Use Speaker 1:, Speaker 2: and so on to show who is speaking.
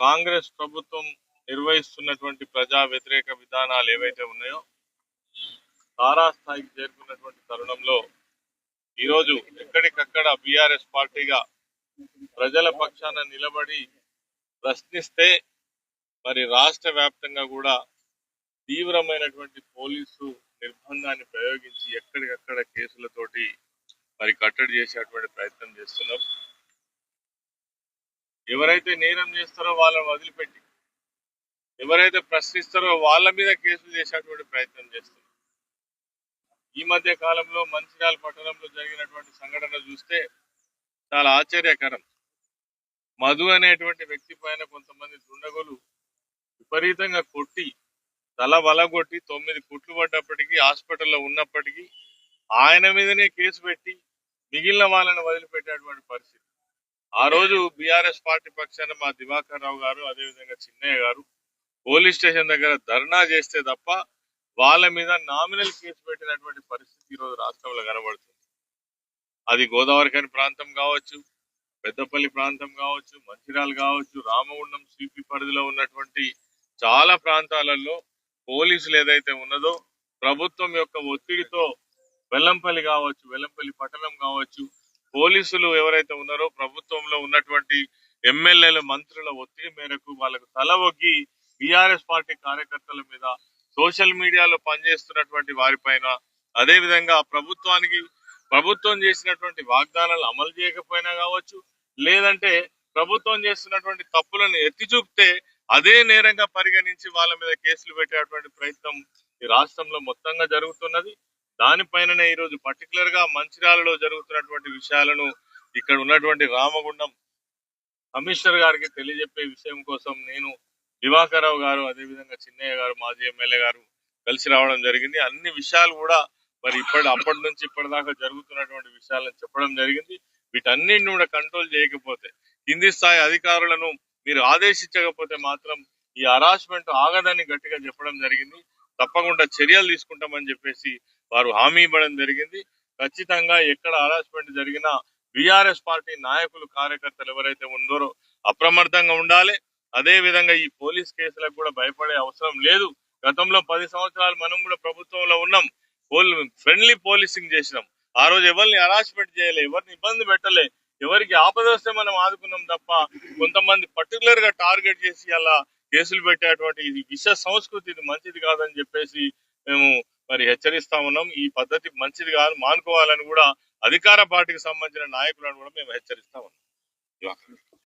Speaker 1: కాంగ్రెస్ ప్రభుత్వం నిర్వహిస్తున్నటువంటి ప్రజా వ్యతిరేక విధానాలు ఏవైతే ఉన్నాయో తారాస్థాయికి చేరుకున్నటువంటి తరుణంలో ఈరోజు ఎక్కడికక్కడ బీఆర్ఎస్ పార్టీగా ప్రజల పక్షాన నిలబడి ప్రశ్నిస్తే మరి రాష్ట్ర వ్యాప్తంగా కూడా తీవ్రమైనటువంటి పోలీసు నిర్బంధాన్ని ప్రయోగించి ఎక్కడికక్కడ కేసులతోటి మరి కట్టడి చేసేటువంటి ప్రయత్నం చేస్తున్నాం. ఎవరైతే నేరం చేస్తారో వాళ్ళని వదిలిపెట్టి ఎవరైతే ప్రశ్నిస్తారో వాళ్ళ మీద కేసులు చేసేటువంటి ప్రయత్నం చేస్తున్నారు. ఈ మధ్య కాలంలో మంచిర్యాల పట్టణంలో జరిగినటువంటి సంఘటన చూస్తే చాలా ఆశ్చర్యకరం. మధు అనేటువంటి వ్యక్తి పైన కొంతమంది దుండగులు విపరీతంగా కొట్టి తల వలగొట్టి తొమ్మిది కుట్లు పడ్డప్పటికీ హాస్పిటల్లో ఉన్నప్పటికీ ఆయన మీదనే కేసు పెట్టి మిగిలిన వాళ్ళని వదిలిపెట్టేటువంటి పరిస్థితి. ఆ రోజు బీఆర్ఎస్ పార్టీ పక్షాన మా దివాకర్ రావు గారు అదేవిధంగా చిన్నయ్య గారు పోలీస్ స్టేషన్ దగ్గర ధర్నా చేస్తే తప్ప వాళ్ళ మీద నామినల్ కేసు పెట్టినటువంటి పరిస్థితి ఈరోజు రోజు రాష్ట్రంలో కనబడుతుంది. అది గోదావరిఖని ప్రాంతం కావచ్చు పెద్దపల్లి ప్రాంతం కావచ్చు మంచిర్యాల కావచ్చు రామగుండం సిపి పరిధిలో ఉన్నటువంటి చాలా ప్రాంతాలలో పోలీసులు ఏదైతే ఉన్నదో ప్రభుత్వం యొక్క ఒత్తిడితో వెల్లంపల్లి కావచ్చు వెల్లంపల్లి పట్టణం కావచ్చు పోలీసులు ఎవరైతే ఉన్నారో ప్రభుత్వంలో ఉన్నటువంటి ఎమ్మెల్యేల మంత్రుల ఒత్తిడి మేరకు వాళ్ళకు తల ఒగ్గి బీఆర్ఎస్ పార్టీ కార్యకర్తల మీద సోషల్ మీడియాలో పనిచేస్తున్నటువంటి వారిపైన అదే విధంగా ప్రభుత్వానికి ప్రభుత్వం చేసినటువంటి వాగ్దానాలు అమలు చేయకపోయినా కావచ్చు లేదంటే ప్రభుత్వం చేస్తున్నటువంటి తప్పులను ఎత్తి చూపితే అదే నేరంగా పరిగణించి వాళ్ళ మీద కేసులు పెట్టేటువంటి ప్రయత్నం ఈ రాష్ట్రంలో మొత్తంగా జరుగుతున్నది. దానిపైననే ఈ రోజు పర్టికులర్గా మంచిర్యాలలో జరుగుతున్నటువంటి విషయాలను ఇక్కడ ఉన్నటువంటి రామగుండం కమిషనర్ గారికి తెలియజెప్పే విషయం కోసం నేను దివాకరావు గారు అదేవిధంగా చిన్నయ్య గారు మాజీ ఎమ్మెల్యే గారు కలిసి రావడం జరిగింది. అన్ని విషయాలు కూడా మరి ఇప్పటి అప్పటి నుంచి ఇప్పటిదాకా జరుగుతున్నటువంటి విషయాలను చెప్పడం జరిగింది. వీటన్నిటిని కూడా కంట్రోల్ చేయకపోతే కింది స్థాయి అధికారులను మీరు ఆదేశించకపోతే మాత్రం ఈ హరాస్మెంట్ ఆగదని గట్టిగా చెప్పడం జరిగింది. తప్పకుండా చర్యలు తీసుకుంటామని చెప్పేసి వారు హామీ ఇవ్వడం జరిగింది. ఖచ్చితంగా ఎక్కడ హరాస్మెంట్ జరిగినా బీఆర్ఎస్ పార్టీ నాయకులు కార్యకర్తలు ఎవరైతే ఉన్నారో అప్రమత్తంగా ఉండాలి. అదే విధంగా ఈ పోలీస్ కేసులకు కూడా భయపడే అవసరం లేదు. గతంలో పది సంవత్సరాలు మనం కూడా ప్రభుత్వంలో ఉన్నాం. ఫ్రెండ్లీ పోలీసింగ్ చేసినాం. ఆ రోజు ఎవరిని హరాస్మెంట్ చేయలే ఎవరిని ఇబ్బంది పెట్టలే ఎవరికి ఆపద వస్తే మనం ఆదుకున్నాం తప్ప కొంతమంది పర్టికులర్గా టార్గెట్ చేసి అలా కేసులు పెట్టేటువంటి ఇది విష సంస్కృతి ఇది మంచిది కాదని చెప్పేసి మేము మరి హెచ్చరిస్తా ఉన్నాం. ఈ పద్ధతి మంచిది కాదు మానుకోవాలని కూడా అధికార పార్టీకి సంబంధించిన నాయకులను కూడా మేము హెచ్చరిస్తా ఉన్నాం.